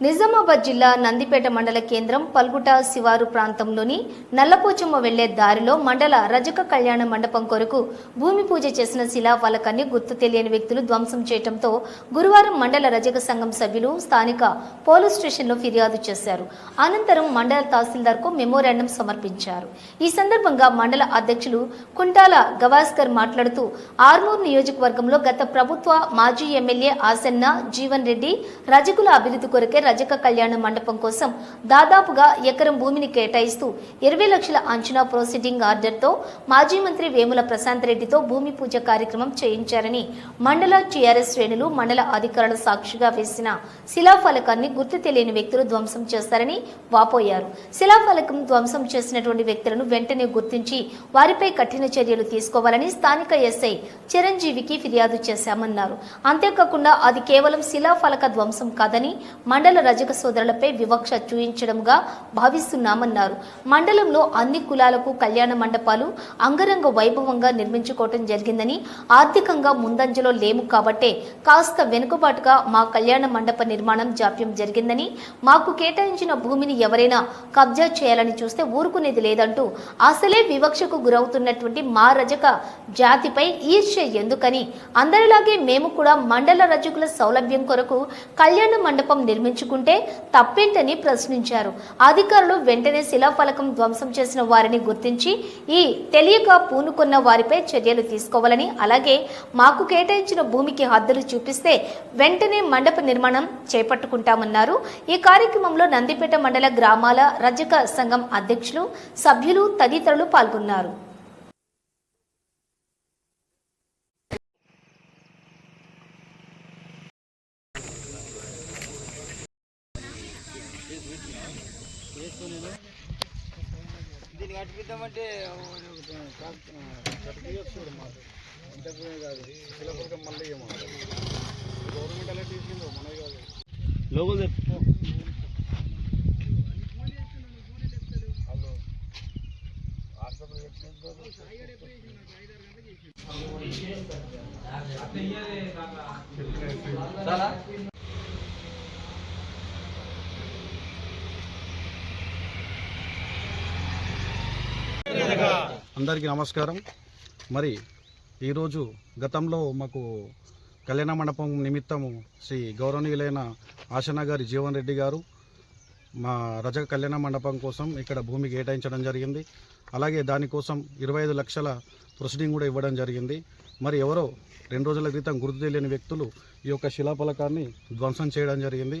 నిజామాబాద్ జిల్లా నందిపేట మండల కేంద్రం పల్గుట శివారు ప్రాంతంలోని నల్లపోచమ్మ వెళ్ళే దారిలో మండల రజక కళ్యాణ మండపం కొరకు భూమి పూజ చేసిన శిలాఫలకాన్ని గుర్తు తెలియని వ్యక్తులు ధ్వంసం చేయడంతో గురువారం మండల రజక సంఘం సభ్యులు స్థానిక పోలీస్ స్టేషన్లో ఫిర్యాదు చేశారు. అనంతరం మండల తహసీల్దార్కు మెమోరాండం సమర్పించారు. ఈ సందర్భంగా మండల అధ్యక్షులు కుంటాల గవాస్కర్ మాట్లాడుతూ ఆర్మూర్ నియోజకవర్గంలో గత ప్రభుత్వ మాజీ ఎమ్మెల్యే ఆసన్న జీవన్ రెడ్డి రజకుల అభివృద్ధి కొరకు రజక కళ్యాణ మండపం కోసం దాదాపుగా ఎకరం భూమిని కేటాయిస్తూ ఇరవై లక్షల అంచనా ప్రొసీడింగ్ ఆర్డర్తో మాజీ మంత్రి వేముల ప్రశాంత్ రెడ్డితో భూమి పూజ కార్యక్రమం చేయించారని మండల టీఆర్ఎస్ శ్రేణులు మండల అధికారుల సాక్షిగా వేసిన శిలాఫలకాన్ని గుర్తు తెలియని వ్యక్తులు ధ్వంసం చేస్తారని వాపోయారు. శిలాఫలకం ధ్వంసం చేసినటువంటి వ్యక్తులను వెంటనే గుర్తించి వారిపై కఠిన చర్యలు తీసుకోవాలని స్థానిక ఎస్ఐ చిరంజీవికి ఫిర్యాదు చేశామన్నారు. అంతేకాకుండా అది కేవలం శిలాఫలక ధ్వంసం కాదని మండల మండల రజక సోదరులపై వివక్ష చూయించడంగా భావిస్తున్నామన్నారు. మండలంలో అన్ని కులాలకు కళ్యాణ మండపాలు అంగరంగ వైభవంగా నిర్మించుకోవటం జరిగిందని ఆర్థికంగా ముందంజలో లేము కాబట్టే కాస్త వెనుకబాటుగా మా కళ్యాణ మండప నిర్మాణం జాప్యం జరిగిందని మాకు కేటాయించిన భూమిని ఎవరైనా కబ్జా చేయాలని చూస్తే ఊరుకునేది లేదంటూ అసలే వివక్షకు గురవుతున్నటువంటి మా రజక జాతిపై ఈర్ష్య ఎందుకని అందరిలాగే మేము కూడా మండల రజకుల సౌలభ్యం కొరకు కళ్యాణ మండపం నిర్మించుకుంటే తప్పేంటని ప్రశ్నించారు. అధికారులు వెంటనే శిలాఫలకం ధ్వంసం చేసిన వారిని గుర్తించి ఈ తెలియక పూనుకున్న వారిపై చర్యలు తీసుకోవాలని అలాగే మాకు కేటాయించిన భూమికి హద్దులు చూపిస్తే వెంటనే మండప నిర్మాణం చేపట్టుకుంటామన్నారు. ఈ కార్యక్రమంలో నందిపేట మండల గ్రామాల రజక సంఘం అధ్యక్షులు సభ్యులు తదితరులు పాల్గొన్నారు. దీన్ని కట్టిద్దామంటే కట్టియచ్చు మాకు ఇంతకునే కాదు శిలపథకం మళ్ళీ ఏమో గవర్నమెంట్ అలా తీసుకుందో మనది కాదు లోగో వాళ్ళు హాస్పిటల్ చాలా అందరికీ నమస్కారం. మరి ఈరోజు గతంలో మాకు కళ్యాణ మండపం నిమిత్తము శ్రీ గౌరవనీయులైన ఆశన గారి జీవన్ రెడ్డి గారు మా రజక కళ్యాణ మండపం కోసం ఇక్కడ భూమి కేటాయించడం జరిగింది. అలాగే దానికోసం ఇరవై ఐదు లక్షల ప్రొసీడింగ్ కూడా ఇవ్వడం జరిగింది. మరి ఎవరో రెండు రోజుల క్రితం గుర్తు తెలియని వ్యక్తులు ఈ యొక్క శిలాఫలకాన్ని ధ్వంసం చేయడం జరిగింది.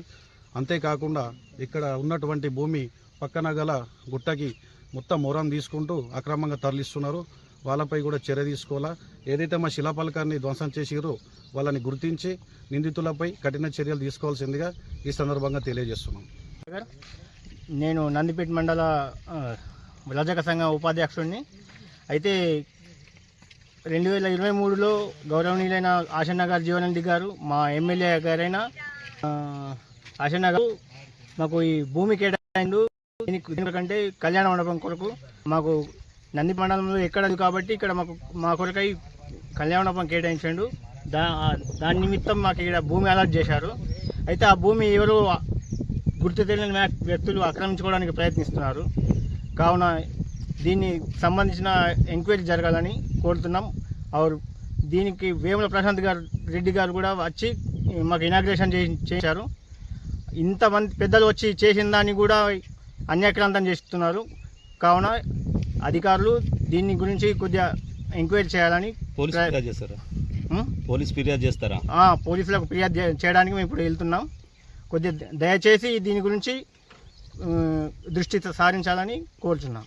అంతేకాకుండా ఇక్కడ ఉన్నటువంటి భూమి పక్కన గల గుట్టకి మొత్తం మొరం తీసుకుంటూ అక్రమంగా తరలిస్తున్నారు. వాళ్ళపై కూడా చర్య తీసుకోవాలా? ఏదైతే మా శిలాపలకాన్ని ధ్వంసం చేసిరో వాళ్ళని గుర్తించి నిందితులపై కఠిన చర్యలు తీసుకోవాల్సిందిగా ఈ సందర్భంగా తెలియజేస్తున్నాం. నేను నందిపేట మండల రజక సంఘ ఉపాధ్యక్షుడిని అయితే రెండు వేల ఇరవై మూడులో గౌరవనీయులైన ఆశన్న గారు జీవన్ గారు మా ఎమ్మెల్యే గారైన ఆశన్న గారు మాకు ఈ భూమి కేటాయిండు దీనికి ఎందుకంటే కళ్యాణ మండపం కొరకు మాకు నంది మండలంలో ఎక్కడ కాబట్టి ఇక్కడ మాకు మా కొరకై కళ్యాణ మండపం కేటాయించాడు. దా దాని నిమిత్తం మాకు ఇక్కడ భూమి అలాట్ చేశారు. అయితే ఆ భూమి ఎవరు గుర్తు తెలియని వ్యక్తులు ఆక్రమించుకోవడానికి ప్రయత్నిస్తున్నారు. కావున దీన్ని సంబంధించిన ఎంక్వైరీ జరగాలని కోరుతున్నాం. ఆరు దీనికి వేముల ప్రశాంత్ గారు రెడ్డి గారు కూడా వచ్చి మాకు ఇనాగ్రేషన్ చేశారు. ఇంతమంది పెద్దలు వచ్చి చేసిన దాన్ని కూడా అన్యాక్రాంతం చేస్తున్నారు. కావున అధికారులు దీని గురించి కొద్దిగా ఎంక్వైరీ చేయాలని పోలీస్ ఫిర్యాదు చేస్తారా? పోలీస్ ఫిర్యాదు చేస్తారా? పోలీసులకు ఫిర్యాదు చేయడానికి మేము ఇప్పుడు వెళ్తున్నాం. కొద్దిగా దయచేసి దీని గురించి దృష్టి సారించాలని కోరుచున్నాం.